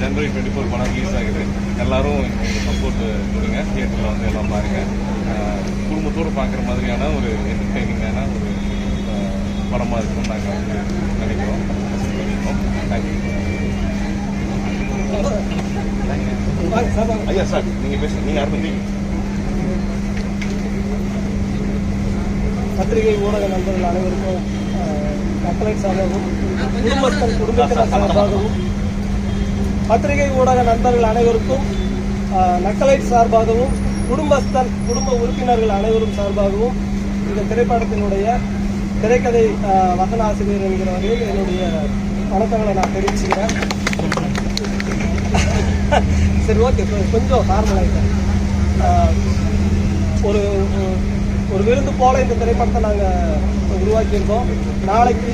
ஜனவரி twenty four படம் release ஆகுது. எல்லாரும் சப்போர்ட் கொடுங்க. தியேட்டரில் வந்து எல்லாம் பாருங்கள் குடும்பத்தோடு பார்க்குற மாதிரியான ஒரு என்டர்டெய்னிங்கான ஒரு அஹ், படமா இருக்கும்னு நாங்கள் வந்து நினைக்கிறோம். தேங்க்யூ ஐயா சார் நீங்கள் பேசுங்க. நீங்கள் ஆரம்பிங்க பத்திரிகை ஊடக நண்பர்கள் அனைவருக்கும் கட்டளைட் சார்பாகவும் குடும்பஸ்தன் குடும்பத்தினர் சார்பாகவும் பத்திரிகை ஊடக நண்பர்கள் அனைவருக்கும் நக்கலைட் சார்பாகவும் குடும்பஸ்தன் குடும்ப உறுப்பினர்கள் அனைவரும் சார்பாகவும் இந்த திரைப்படத்தினுடைய திரைக்கதை வசனாசிரியர் வசன ஆசிரியர் என்கிற வகையில் என்னுடைய வணக்கங்களை நான் தெரிவிச்சுக்கிறேன். சரி ஓகே கொஞ்சம் நார்மலாகிட்டேன் ஒரு ஒரு விருந்து போல இந்த திரைப்படத்தை நாங்கள் உருவாக்கியிருக்கோம். நாளைக்கு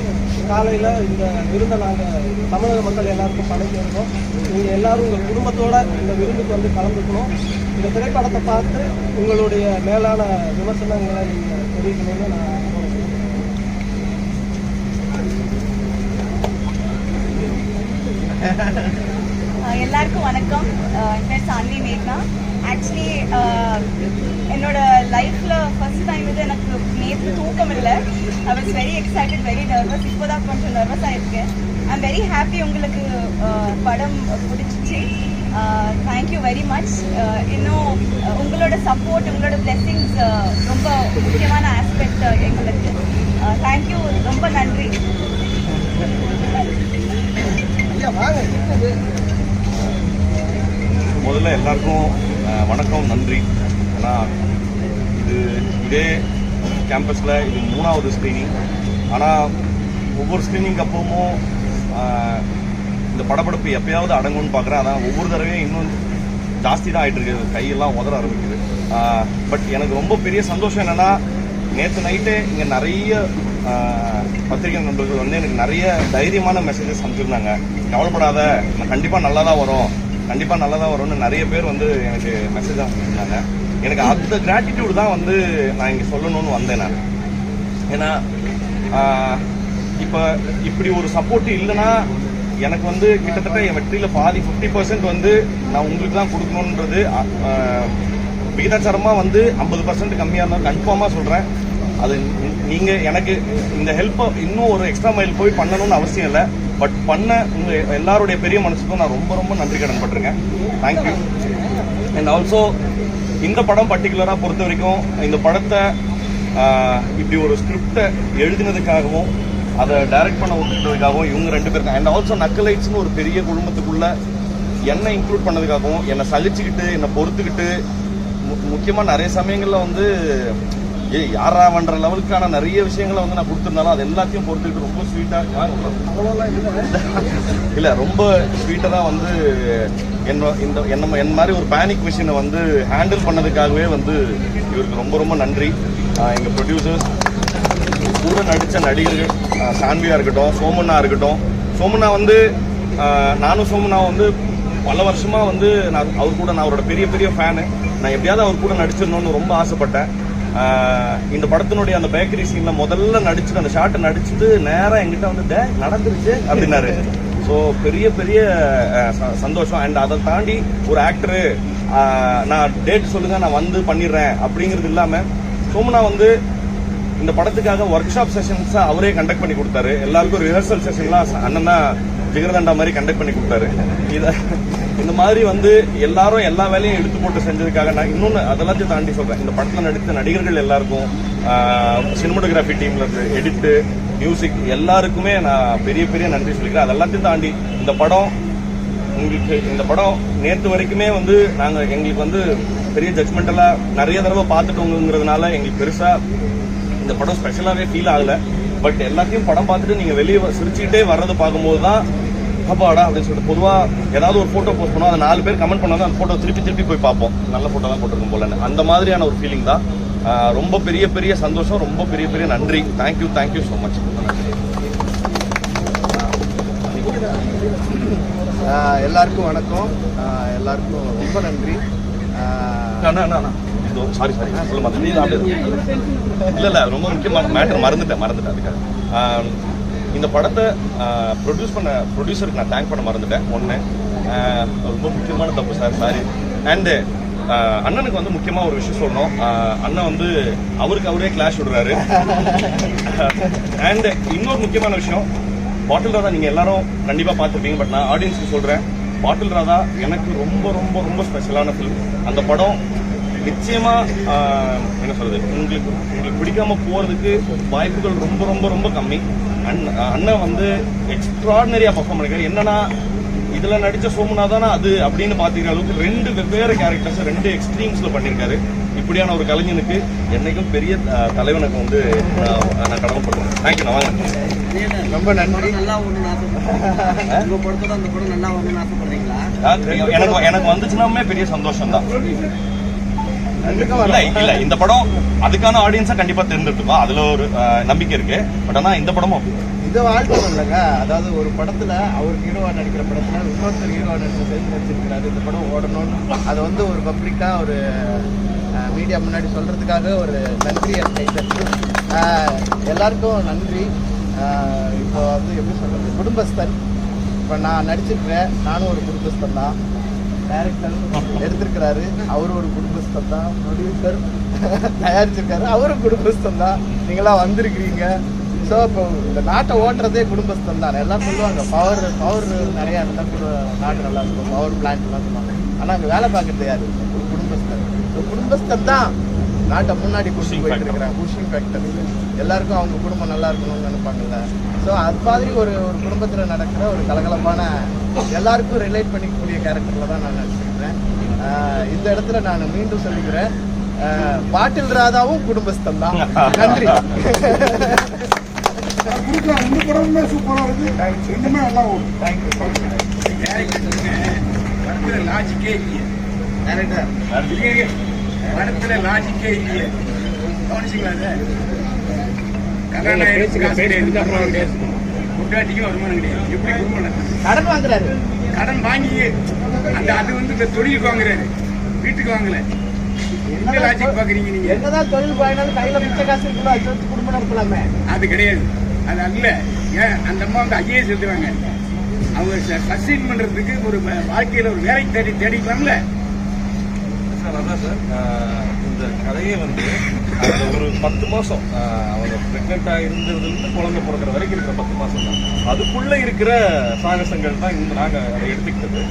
காலையில் இந்த விருந்தை நாங்கள் தமிழக மக்கள் எல்லாருக்கும் படைக்கிருக்கோம் நீங்கள் எல்லாரும் உங்கள் குடும்பத்தோட இந்த விருந்துக்கு வந்து கலந்துக்கணும். இந்த திரைப்படத்தை பார்த்து உங்களுடைய மேலான விமர்சனங்களை நீங்கள் தெரிவிக்கணும்னு நான் எல்லாருக்கும் வணக்கம். என் பேர் சாந்தி மேக்னா. ஆக்சுவலி என்னோட லைஃப்ல ஃபர்ஸ்ட் டைம் இது எனக்கு நேற்று தூக்கம் இல்லை I was very excited very nervous இப்போதான் கொஞ்சம் நர்வஸ் ஆயிருக்கேன். ஐம் வெரி ஹாப்பி உங்களுக்கு படம் பிடிச்சிச்சு தேங்க்யூ வெரி மச் இன்னும் உங்களோட சப்போர்ட் உங்களோட பிளெஸிங்ஸ் ரொம்ப முக்கியமான ஆஸ்பெக்ட் எங்களுக்கு. தேங்க்யூ ரொம்ப நன்றி. முதல்ல எல்லாருக்கும் வணக்கம் நன்றி. ஏன்னா இது இதே கேம்பஸில் இது மூணாவது ஸ்க்ரீனிங் ஆனால் ஒவ்வொரு ஸ்க்ரீனிங் அப்பவும் இந்த படப்படப்பு எப்பயாவது அடங்கும்னு பார்க்குறேன் ஆனால் ஒவ்வொரு தடவையும் இன்னும் ஜாஸ்தி தான் ஆகிட்டு இருக்குது. கையெல்லாம் உதற ஆரம்பிக்குது. பட் எனக்கு ரொம்ப பெரிய சந்தோஷம் என்னன்னா நேற்று நைட்டே இங்கே நிறைய பத்திரிகை நண்பர்கள் வந்து எனக்கு நிறைய தைரியமான மெசேஜஸ் அனுப்பிச்சிருந்தாங்க. கவலைப்படாத கண்டிப்பாக நல்லா தான் வரும். கண்டிப்பாக நல்லா தான் வரும்னு நிறைய பேர் வந்து எனக்கு மெசேஜ் அனுப்பிச்சிருந்தாங்க. எனக்கு அந்த கிராட்டிடியூட் தான் வந்து நான் இங்கே சொல்லணும்னு வந்தேன் நான். ஏன்னா இப்போ இப்படி ஒரு சப்போர்ட் இல்லைன்னா எனக்கு வந்து கிட்டத்தட்ட என் வெற்றியில் பாதி 50% பர்சன்ட் வந்து நான் உங்களுக்கு தான் கொடுக்கணுன்றது விகிதாச்சாரமாக வந்து ஐம்பது பர்சன்ட் கம்மியாக இருந்தாலும் கன்ஃபார்மாக சொல்கிறேன் அது நீங்கள் எனக்கு இந்த ஹெல்ப்பை இன்னும் ஒரு எக்ஸ்ட்ரா மைல் போய் பண்ணணும்னு அவசியம் இல்லை. பட் பண்ண உங்கள் எல்லாருடைய பெரிய மனசுக்கும் நான் ரொம்ப ரொம்ப நன்றி கடன் பட்டிருக்கேன். தேங்க்யூ அண்ட் ஆல்சோ இந்த படம் பர்டிகுலராக பொறுத்த வரைக்கும் இந்த படத்தை இப்படி ஒரு ஸ்கிரிப்டை எழுதினதுக்காகவும் அதை டைரக்ட் பண்ண ஒத்துக்கிட்டதுக்காகவும் இவங்க ரெண்டு பேருக்கு அண்ட் ஆல்சோ நக்கலைட்ஸ்னு ஒரு பெரிய குழுமத்துக்குள்ள என்னை இன்க்ளூட் பண்ணதுக்காகவும் என்னை சலிச்சுக்கிட்டு என்னை பொறுத்துக்கிட்டு மு- நிறைய சமயங்களில் வந்து ஏ யாரா பண்ற லெவலுக்கான நிறைய விஷயங்களை வந்து நான் கொடுத்துருந்தாலும் அது எல்லாத்தையும் பொறுத்துக்கிட்டு ரொம்ப ஸ்வீட்டா இல்ல ரொம்ப ஸ்வீட்டா தான் வந்து என்ன இந்த என்ன என் மாதிரி ஒரு பேனிக் மிஷினை வந்து ஹேண்டில் பண்ணதுக்காகவே வந்து இவருக்கு ரொம்ப ரொம்ப நன்றி. எங்கள் எங்க ப்ரொடியூசர்ஸ் கூட நடித்த நடிகர்கள் சான்வியாக சான்வியா இருக்கட்டும் சோமண்ணா இருக்கட்டும். சோமண்ணா வந்து நானும் சோமண்ணா வந்து பல வருஷமா வந்து நான் அவர் கூட நான் அவரோட பெரிய பெரிய ஃபேனு நான் எப்படியாவது அவர் கூட நடிச்சிடணும்னு ரொம்ப ஆசைப்பட்டேன். இந்த படத்தினுடைய அந்த பேக்கரி சீன்ல முதல்ல நடிச்சுட்டு அந்த ஷாட்டை நடிச்சுட்டு நேரம் எங்கிட்ட வந்து "டே, நடந்துருச்சு அப்படின்னாரு. ஸோ பெரிய பெரிய ச- சந்தோஷம். அண்ட் அதை தாண்டி ஒரு ஆக்டரு நான் டேட் சொல்லுங்க நான் வந்து பண்ணிடுறேன் அப்படிங்கிறது இல்லாம சோமண்ணா வந்து இந்த படத்துக்காக ஒர்க் ஷாப் செஷன்ஸ் அவரே கண்டக்ட் பண்ணி கொடுத்தாரு. எல்லாருக்கும் ரிஹர்சல் செஷன்லாம் அண்ணன் தான் ஜிகர்தண்டா மாதிரி கண்டக்ட் பண்ணி கொடுத்தாரு. இதை இந்த மாதிரி வந்து எல்லாரும் எல்லா வேலையும் எடுத்து போட்டு செஞ்சதுக்காக நான் இன்னொன்று அதெல்லாத்தையும் தாண்டி சொல்கிறேன் இந்த படத்தில் நடித்த நடிகர்கள் எல்லாருக்கும் சினிமோட்டோகிராஃபி டீம்ல இருந்து எடிட்டு மியூசிக் எல்லாருக்குமே நான் பெரிய பெரிய நன்றி சொல்லிக்கிறேன். அது எல்லாத்தையும் தாண்டி இந்த படம் உங்களுக்கு இந்த படம் நேற்று வரைக்குமே வந்து நாங்கள் எங்களுக்கு வந்து பெரிய ஜட்மெண்டலாக நிறைய தடவை பார்த்துட்டோங்கிறதுனால எங்களுக்கு பெருசாக இந்த படம் ஸ்பெஷலாகவே ஃபீல் ஆகலை. பட் எல்லாத்தையும் படம் பார்த்துட்டு நீங்கள் வெளியே சிரிச்சுக்கிட்டே வர்றது பார்க்கும்போது தான் அப்பாடா அப்படின்னு சொல்லிட்டு பொதுவா ஏதாவது ஒரு போட்டோ போஸ்ட் பண்ணோம் அதை நாலு பேர் கமெண்ட் பண்ணாதான் அந்த போட்டோ திருப்பி திருப்பி போய் பார்ப்போம். நல்ல போட்டோ தான் போட்டிருக்கும் போலன்னு. அந்த மாதிரியான ஒரு ஃபீலிங் தான். ரொம்ப பெரிய பெரிய சந்தோஷம் ரொம்ப பெரிய பெரிய நன்றி. தேங்க்யூ தேங்க்யூ ஸோ மச் எல்லாருக்கும் வணக்கம். எல்லாருக்கும் ரொம்ப நன்றி. சாரி சாரி சொல்ல மாட்டேன் இல்ல இல்ல ரொம்ப முக்கியமான மேட்டர் மறந்துட்டேன் மறந்துட்டேன் அதுக்காக. இந்த படத்தை ப்ரொடியூஸ் பண்ண ப்ரொடியூசருக்கு நான் தேங்க் பண்ண மறந்துட்டேன். ஒன்று ரொம்ப முக்கியமான தப்பு சார் சாரி அண்டு அண்ணனுக்கு வந்து முக்கியமாக ஒரு விஷயம் சொல்லணும். அண்ணன் வந்து அவருக்கு அவரே கிளாஷ் விடுறாரு. அண்டு இன்னொரு முக்கியமான விஷயம் பாட்டில் ராதா நீங்கள் எல்லாரும் கண்டிப்பாக பார்த்துருப்பீங்க பட் நான் ஆடியன்ஸுக்கு சொல்கிறேன் பாட்டில் ராதா எனக்கு ரொம்ப ரொம்ப ரொம்ப ஸ்பெஷலான ஃபிலிம் அந்த படம் நிச்சயமா என்ன சொல்றது உங்களுக்கு உங்களுக்கு பிடிக்காம போறதுக்கு வாய்ப்புகள் ரொம்ப ரொம்ப ரொம்ப கம்மி. அண்ணன் அண்ணன் வந்து எக்ஸ்ட்ராடினரியா பர்ஃபார்ம் பண்ணிருக்காரு. என்னன்னா இதுல நடிச்ச சோமுனாதானா அது அப்படின்னு பாத்தீங்க அளவுக்கு ரெண்டு வெவ்வேறு கேரக்டர்ஸ் ரெண்டு எக்ஸ்ட்ரீம்ஸ்ல பண்ணிருக்காரு. இப்படியான ஒரு கலைஞனுக்கு என்னைக்கும் பெரிய தலைவனுக்கு வந்து நான் கடமைப்படுறேன் தேங்க்யூ நான் வாங்க. ரொம்ப நன்றி. நல்லா ஒண்ணு ஆசைப்படுறீங்களா? உங்க படத்தோட அந்த படம் நல்லா ஒண்ணு ஆசைப்படுறீங்களா? எனக்கு எனக்கு வந்துச்சுனாமே பெரிய சந்தோஷம் தான் இல்ல இல்ல இந்த படம் அதுக்கான ஆடியன்ஸா கண்டிப்பா தேர்ந்தெடுத்துப்பா அதுல ஒரு நம்பிக்கை இருக்கு. பட் ஆனா இந்த படமும் இது வாழ்க்கை இல்லைங்க. அதாவது ஒரு படத்துல அவர் ஹீரோவா நடிக்கிற படத்துல இன்னொருத்தர் ஹீரோவா நடிச்சு சேர்ந்து நடிச்சிருக்கிறாரு. இந்த படம் ஓடணும்னு. அதை வந்து ஒரு பப்ளிக்கா ஒரு மீடியா முன்னாடி சொல்றதுக்காக ஒரு நன்றி ஆஹ் எல்லாருக்கும் நன்றி. இப்போ வந்து எப்படி சொல்றது? குடும்பஸ்தன். இப்போ நான் நடிச்சிருக்கிறேன். நானும் ஒரு குடும்பஸ்தன் தான். டேரக்டர் எடுத்திருக்கிறாரு. அவரு ஒரு குடும்பஸ்தம் தான். ப்ரொடியூசர் தயாரிச்சிருக்காரு. அவரும் குடும்பஸ்தம் தான். நீங்களாம் வந்திருக்கிறீங்க. ஸோ இப்போ இந்த நாட்டை ஓட்டுறதே குடும்பஸ்தம் தான். எல்லாம் சொல்லுவாங்க பவர் பவர் நிறையா இருந்தால் கூட நாடு நல்லா இருக்கும். பவர் பிளான்ட்லாம் சொல்லுவாங்க. ஆனால் அங்கே வேலை பார்க்குறது யாரு? ஒரு குடும்பஸ்தம் ஸோ குடும்பஸ்தன் தான். நாட்டை முன்னாடி Pushing போயிட்டு. இருக்கிறாங்க புஷிங் ஃபேக்டர் எல்லாருக்கும் அவங்க குடும்பம் நல்லா இருக்கணும்னு நினைப்பாங்கல்ல. ஸோ அது மாதிரி ஒரு ஒரு குடும்பத்தில் நடக்கிற ஒரு கலகலப்பான எல்லாருக்கும் ரிலேட் பண்ணிக்கக்கூடிய கேரக்டரில் தான் நான் நடிச்சிருக்கிறேன். இந்த இடத்துல நான் மீண்டும் சொல்லிக்கிறேன். பாட்டில் ராதாவும் குடும்பஸ்தன் தான். நன்றி. இந்த படமுமே சூப்பரா இருக்கு ரெண்டுமே நல்லா ஓடும் தேங்க்யூ படத்துல லாஜிக்கே இல்லையே இல்லையே. படத்துல லாஜிக்கே இல்லையே. கவனிச்சிங்களா கிடையாது. பொண்டாட்டிக்கும் வருமானம் கிடையாது. எப்படி குடும்பம்? கடன் வாங்குறாரு. கடன் வாங்கி அந்த அது வந்து இந்த தொழிலுக்கு வாங்குறாரு. வீட்டுக்கு வாங்கல. என்ன லாஜிக் பாக்குறீங்க நீங்க? என்னதான் தொழில் வாங்கினாலும் கையில மிச்ச காசு வச்சு குடும்பம் நடத்தலாமே? அது கிடையாது. அது அல்ல. ஏன்? அந்த அம்மா வந்து ஐஏஎஸ் எழுதுவாங்க. அவங்க சஸ்டெயின் பண்றதுக்கு ஒரு வாழ்க்கையில ஒரு வேலை தேடி தேடிக்கலாம்ல. சார் தான் சார் இந்த கதையை வந்து அந்த ஒரு பத்து மாசம் அவங்க பிரெக்னெண்டா இருந்ததுலேருந்து குழந்தை பிறக்கிற வரைக்கும் இருக்கிற பத்து மாசம் தான். அதுக்குள்ள இருக்கிற சாகசங்கள் தான் இந்த நாங்க அதை எடுத்துக்கிட்டது.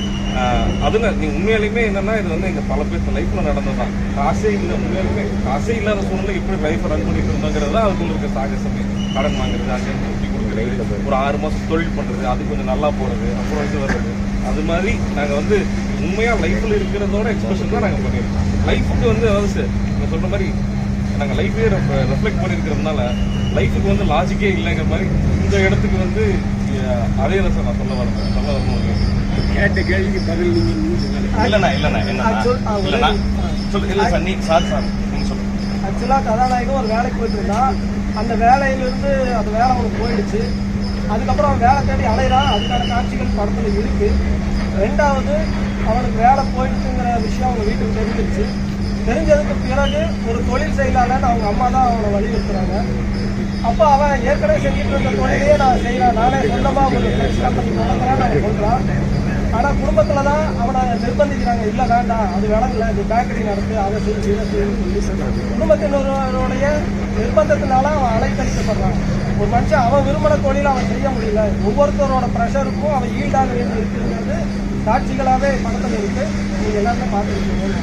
அதில் அதுல நீங்க உண்மையாலுமே என்னன்னா இது வந்து எங்க பல பேர் லைஃப்ல நடந்ததுதான் காசே இல்லை உண்மையாலுமே. காசே இல்லாத சூழ்நிலை எப்படி லைஃப் ரன் பண்ணிட்டு இருந்தோங்கிறது தான் அதுக்குள்ள இருக்க சாகசமே. கடன் வாங்குறது அங்கே கொடுக்குறது ஒரு ஆறு மாசம் தொழில் பண்றது அது கொஞ்சம் நல்லா போறது அப்புறம் இது வர்றது. அது மாதிரி நாங்க வந்து உண்மையா லைஃப்ல இருக்கிறதோட எக்ஸ்பிரஷன் தான் நாங்க பண்ணியிருக்கோம். லைஃபுக்கு வந்து அதாவது சார் நீங்க சொல்ற மாதிரி நாங்க லைஃபே ரெஃப்ளெக்ட் பண்ணியிருக்கிறதுனால லைஃபுக்கு வந்து லாஜிக்கே இல்லைங்கிற மாதிரி இந்த இடத்துக்கு வந்து அதே தான் சார் நான் சொல்ல வரேன் சொல்ல வரணும் கேட்ட கேள்விக்கு பதில். இல்லைண்ணா இல்லைண்ணா இல்லைண்ணா? சொல்லு இல்லை சார் நீ சார் சார் நீங்க சொல்லுங்க ஆக்சுவலாக கதாநாயகன் ஒரு வேலைக்கு போயிட்டு இருந்தான். அந்த வேலையிலிருந்து அந்த வேலை அவனுக்கு போயிடுச்சு. அதுக்கப்புறம் அவன் வேலை தேடி அலைகிறான் அதுக்கான காட்சிகள் படத்தில் இருக்கு. ரெண்டாவது அவனுக்கு வேலை போயிடுச்சுங்கிற விஷயம் அவங்க வீட்டுக்கு தெரிஞ்சிருச்சு. தெரிஞ்சதுக்கு பிறகு ஒரு தொழில் செய்யலான்னு அவங்க அம்மா தான் அவனை வலியுறுத்துறாங்க அப்போ அவன் ஏற்கனவே செஞ்சுட்டு இருந்த தொழிலையே நான் செய்கிறான் நானே சொந்தமாக ஒரு ஃப்ரெஷ் கம்பெனி அவன் சொல்கிறான் ஆனால் குடும்பத்தில் தான் அவனை நிர்பந்திக்கிறாங்க. இல்லை வேண்டாம். அது விளங்கல. இது பேக்கரி நடத்து. அதை செஞ்சு இதை செய்யணும்னு சொல்லி குடும்பத்தினருடைய நிர்பந்தத்தினால அவன் அலைக்கழிக்கப்படுறான். ஒரு மனுஷன் அவன் விரும்பின தொழிலை அவன் செய்ய முடியல. ஒவ்வொருத்தரோட ப்ரெஷருக்கும் அவன் ஈடாக வேண்டி இருக்குங்கிறது காட்சிகளாகவே படத்தில் இருக்கு. நீங்கள் எல்லாருமே பார்த்துருக்கீங்க.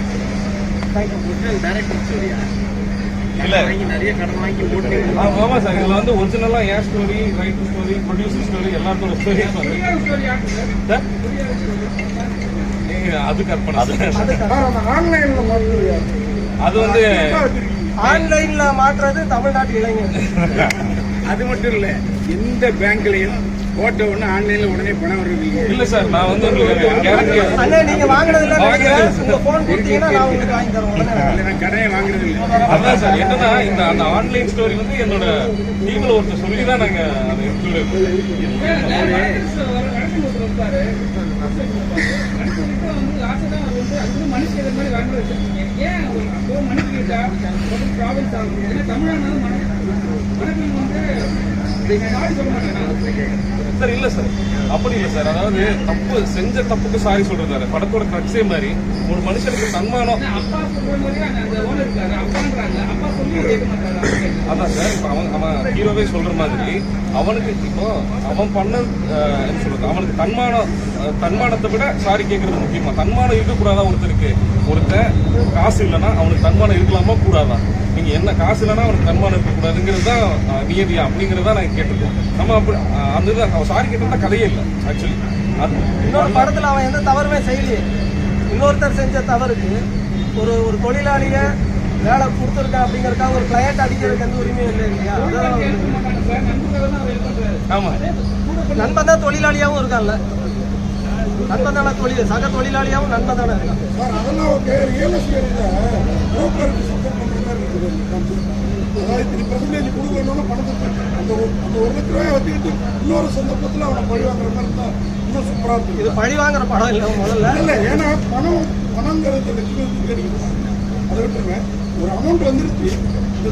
இல்ல. நிறைய கடன் வாங்கி போட்டு ஆமா ஆமா சார். இதுல வந்து ஒரிஜினலா ஏன் story right story producer story எல்லாத்தோட ஸ்டோரி சார். நீங்க அது கற்பனை அது ஆன்லைன்ல பார்த்து அது வந்து ஆன்லைனில் மாற்றுறது தமிழ்நாட்டு இளைஞர் அது மட்டும் இல்ல எந்த பேங்க்லயும் போட்ட உடனே ஆன்லைன்ல உடனே பணம் வருது? இல்ல சார் நான் வந்து உங்களுக்கு உங்கள் ஃபோன் கொடுத்தீங்கன்னா நான் உங்களுக்கு வாங்கி தரேன் உடனே இல்ல நான் கடனே வாங்குறது இல்ல அதான் சார் என்னன்னா இந்த அந்த ஆன்லைன் ஸ்டோரி வந்து என்னோட டீம்ல ஒருத்தர் சொல்லி தான் நாங்க அதை சார் இல்ல சார். அப்படி இல்லை சார். அதாவது தப்பு செஞ்ச தப்புக்கு சாரி சொல்றாரு படத்தோட கட்சியே மாதிரி ஒரு மனுஷனுக்கு தன்மானம். அதான் சார் இப்போ அவன் அவன் ஹீரோவே சொல்ற மாதிரி அவனுக்கு இப்போ அவன் பண்ண அஹ், என்ன சொல்றது? அவனுக்கு தன்மானம் தன்மானத்தை விட சாரி கேட்கறது முக்கியமா. தன்மானம் இருக்கக்கூடாதா ஒருத்தருக்கு? ஒருத்தன் காசு இல்லைன்னா அவனுக்கு தன்மானம் இருக்கலாமா கூடாதா? நீங்க என்ன காசு இல்லைன்னா அவனுக்கு தன்மானம் இருக்கக்கூடாதுங்கிறது தான் நியதியா அப்படிங்கிறது தான் நான் கேட்டிருக்கோம் நம்ம அப்படி அந்த இது அவன் சாரி கேட்டதா கதையே இல்லை ஆக்சுவலி அது இன்னொரு படத்துல அவன் எந்த தவறுமே செய்யலையே. இன்னொருத்தர் செஞ்ச தவறுக்கு ஒரு ஒரு தொழிலாளிய வேலை கொடுத்துருக்கேன் அப்படிங்கறதுக்காக ஒரு கிளையண்ட் அடிக்கிறதுக்கு எந்த உரிமையும் இல்லை இல்லையா? அதான் ஆமா. நண்பன் தான் தொழிலாளியாவும் இருக்கான்ல. நண்பன் தானே தொழில் சக தொழிலாளியாவும் நண்பன் தானே இருக்கான் சார் அதெல்லாம் ரியல் எஸ்டேட்ல புரோக்கருக்கு சப்போர்ட் பண்ற மாதிரி இருக்குது. அதாவது இத்தனை பெர்சன்டேஜ் கொடுக்கணும்னு பணத்துக்கு அந்த ஒரு அந்த ஒரு லட்ச ரூபாய் வச்சுக்கிட்டு இன்னொரு சந்தர்ப்பத்தில் அவனை பழி வாங்குற மாதிரி இருந்தா இன்னும் சூப்பரா இது இருக்குது பழி வாங்குற படம் இல்லை முதல்ல? இல்ல ஏன்னா பணம் பணங்கிறது லட்சுமி கிடைக்குது அதை விட்டுருங்க. ஒரு அமௌண்ட் வந்துருச்சு.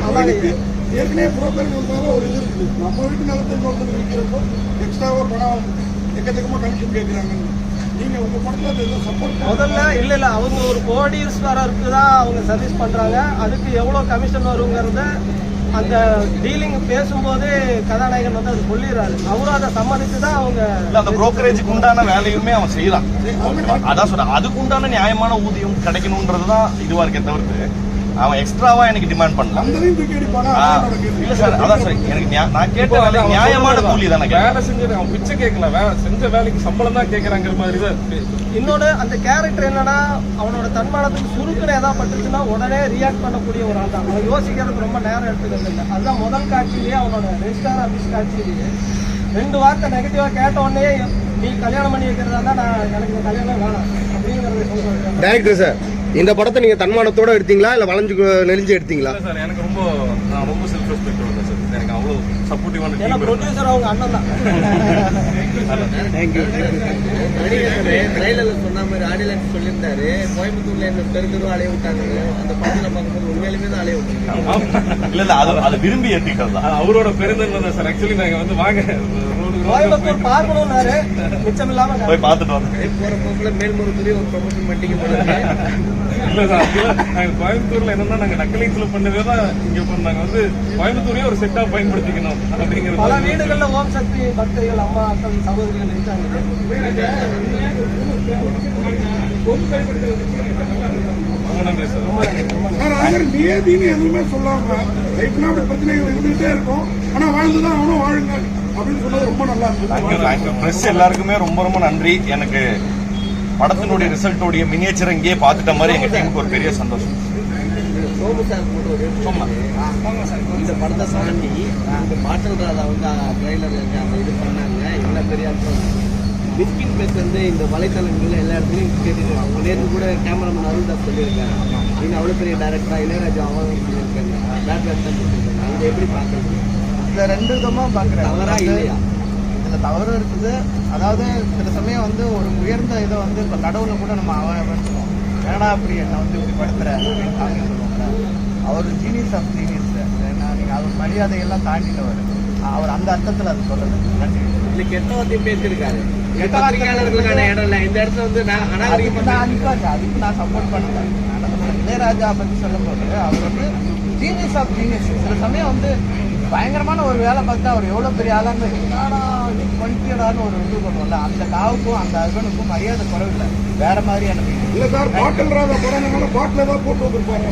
தொழிலுக்கு ஏற்கனவே புரோக்கர் வந்தாலும் ஒரு இது இருக்குது. நம்ம வீட்டு நிலத்தை இன்னொருத்தர் விற்கிறப்போ எக்ஸ்ட்ராவா பணம் எக்கச்சக்கமா கமிஷன் கேட்குறாங்கன்னு முதல்ல இல்ல இல்ல அவங்க ஒரு கோடீஸ்வரருக்கு தான் அவங்க சர்வீஸ் பண்றாங்க. அதுக்கு எவ்வளவு கமிஷன் வருங்கிறத அந்த டீலிங் பேசும்போதே கதாநாயகன் வந்து அது சொல்லிடுறாரு. அவரும் அதை சம்மதித்து தான் அவங்க இல்ல அந்த புரோக்கரேஜுக்கு உண்டான வேலையுமே அவன் செய்யலாம்? அதான் சொல்றேன். அதுக்கு உண்டான நியாயமான ஊதியம் கிடைக்கணும்ன்றதுதான் இதுவா இருக்கே தவிர்த்து அவன் எக்ஸ்ட்ராவா எனக்கு டிமாண்ட் பண்ணலாம். இல்ல சார் அதான் சார் எனக்கு நான் கேட்ட நியாயமான. கூலி தானே. வேலை செஞ்சது அவன் பிச்சை கேட்கல. வேலை செஞ்ச வேலைக்கு சம்பளம் தான் கேட்கறாங்கிற மாதிரி தான். இன்னொன்னு அந்த கேரக்டர் என்னன்னா அவனோட தன்மானத்துக்கு சுருக்குன்னு ஏதாவது பட்டுச்சுன்னா உடனே ரியாக்ட் பண்ணக்கூடிய ஒரு ஆள் தான் அவன் யோசிக்கிறதுக்கு ரொம்ப நேரம் எடுத்துக்கிறது இல்லை அதுதான் முதல் காட்சியிலேயே அவனோட ரெஜிஸ்டார் ஆஃபீஸ் காட்சியிலேயே. ரெண்டு வார்த்தை நெகட்டிவா கேட்ட உடனே நீ கல்யாணம் பண்ணி வைக்கிறதா இருந்தா நான் எனக்கு கல்யாணம் வேணாம். அப்படிங்கிறத சொல்றேன். டைரக்டர் சார் இந்த படத்தை நீங்க தன்மானத்தோட எடுத்தீங்களா? இல்ல வளைஞ்சு நெளிஞ்சு எடுத்தீங்களா? சார் எனக்கு ரொம்ப நான் ரொம்ப செல்ஃப் ரெஸ்பெக்ட் உள்ள சார். எனக்கு அவ்வளவு சப்போர்ட்டிவான டீம் ப்ரொடியூசர் அவங்க அண்ணன் தான். ட்ரைலர்ல சொன்ன மாதிரி ஆடியன்ஸ் சொல்லியிருந்தாரு. கோயம்புத்தூர்ல என்ன தெரு தெரு அலைய விட்டாங்க. அந்த படத்துல பார்க்கும்போது உண்மையாலுமே தான் அலைய விட்டாங்க. இல்ல இல்ல அது அது விரும்பி ஏத்துக்கிறது தான். அவரோட பெருந்தன்மை தான் சார். ஆக்சுவலி நாங்க வந்து வாங்க. கோயம்புத்தூர் பார்க்கணும்னாரு. மிச்சம் இல்லாம போய் பார்த்துட்டு வந்தேன் போற போக்குல மேல்முறைத்துறை ஒரு ப்ரொமோஷன் பண்ணிக்க போல இல்ல சார் நாங்க கோயம்புத்தூர்ல என்னன்னா நாங்க நக்கலைத்துல பண்ணதே தான் இங்க இப்போ நாங்க வந்து கோயம்புத்தூரையே ஒரு செட்டா பயன்படுத்திக்கணும் பல அப்படிங்கிறது வீடுகள்ல ஓம் சக்தி பக்தர்கள் அம்மா அக்கள் சகோதரிகள் இருக்காங்க. நியதின்னு எதுவுமே சொல்லாம லைஃப்னா அப்படி பிரச்சனைகள் இருந்துகிட்டே இருக்கும். ஆனா வாழ்ந்துதான் அவனும் வாழுங்க. அப்படின்னு சொன்னது ரொம்ப நல்லா தேங்க்யூ இருந்தது தேங்க்யூ ப்ரெஸ் எல்லாருக்குமே ரொம்ப ரொம்ப நன்றி. எனக்கு படத்தினுடைய ரிசல்ட்டோடைய மினியேச்சர் இங்கேயே பார்த்துட்ட மாதிரி எங்க டீமுக்கு ஒரு பெரிய சந்தோஷம். சோமு சார் மட்டும் ஒரு. இந்த படத்தை தாண்டி இந்த பாட்டல் ராதா வந்து ட்ரைலர்ல இருந்து அந்த இது பண்ணாங்க. இவ்வளோ பெரிய மிஸ்கின் பேஸ் வந்து இந்த வலைத்தளங்கள்ல எல்லா இடத்துலையும் கேட்டுருக்காங்க அவங்க நேற்று கூட கேமராமேன் அருள்தாஸ் சொல்லியிருக்காங்க நீங்கள் அவ்வளோ பெரிய டேரக்டரா இளையராஜா அவங்க சொல்லியிருக்காங்க. பேட் பேட் தான் சொல்லியிருக்காங்க. அவங்க எப்படி பார்க்குறது? இந்த ரெண்டு விதமா பாக்குறேன் தவறா இல்லையா? இதுல தவறும் இருக்குது. அதாவது சில சமயம் வந்து ஒரு உயர்ந்த இதை வந்து இப்ப நடுவுல கூட நம்ம அவமானப்படுத்துவோம் ஏன்னா அப்படி என்ன வந்து இப்படி படுத்துற அப்படின்னு காமிக்க சொல்லுவாங்க அவர் ஜீனியஸ் ஆஃப் ஜீனியஸ் ஏன்னா நீங்க அவர் மரியாதையெல்லாம் தாண்டினவர். அவர் அந்த அர்த்தத்துல அது சொல்றது. நன்றி. இல்லை கெட்ட வார்த்தையும் பேசியிருக்காரு. கெட்ட இடம் இல்லை. இந்த இடத்துல வந்து நான் அதுக்கு நான் சப்போர்ட் சொல்றேன், இளையராஜா பத்தி சொல்லும்போது அவர் வந்து ஜீனியஸ் ஆஃப் ஜீனியஸ் சில சமயம் வந்து பயங்கரமான ஒரு வேலை பார்த்து அவர் எவ்வளவு பெரிய ஆளாங்க என்னடா நீ பண்ணிட்டியடான்னு ஒரு இது பண்ணுவோம்ல அந்த டாவுக்கும் அந்த ஹஸ்பண்டுக்கும் மரியாதை குறைவில்லை. வேற மாதிரியான meaning. இல்ல சார் பாட்டில் ராதா படம்னால பாட்டில் தான் போட்டு வந்திருப்பாங்க.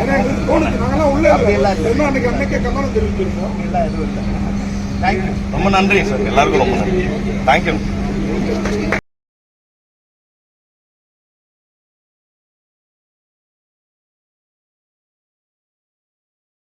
ஏன்னா எங்களுக்கு தோணுச்சு நாங்களாம் உள்ள இல்லை. அன்னைக்கு அன்னைக்கே கண்ணாலும் தெரிஞ்சிருக்கோம் இல்லை எதுவும் இல்லை. தேங்க்யூ ரொம்ப நன்றி சார். எல்லாருக்கும் ரொம்ப நன்றி. தேங்க்யூ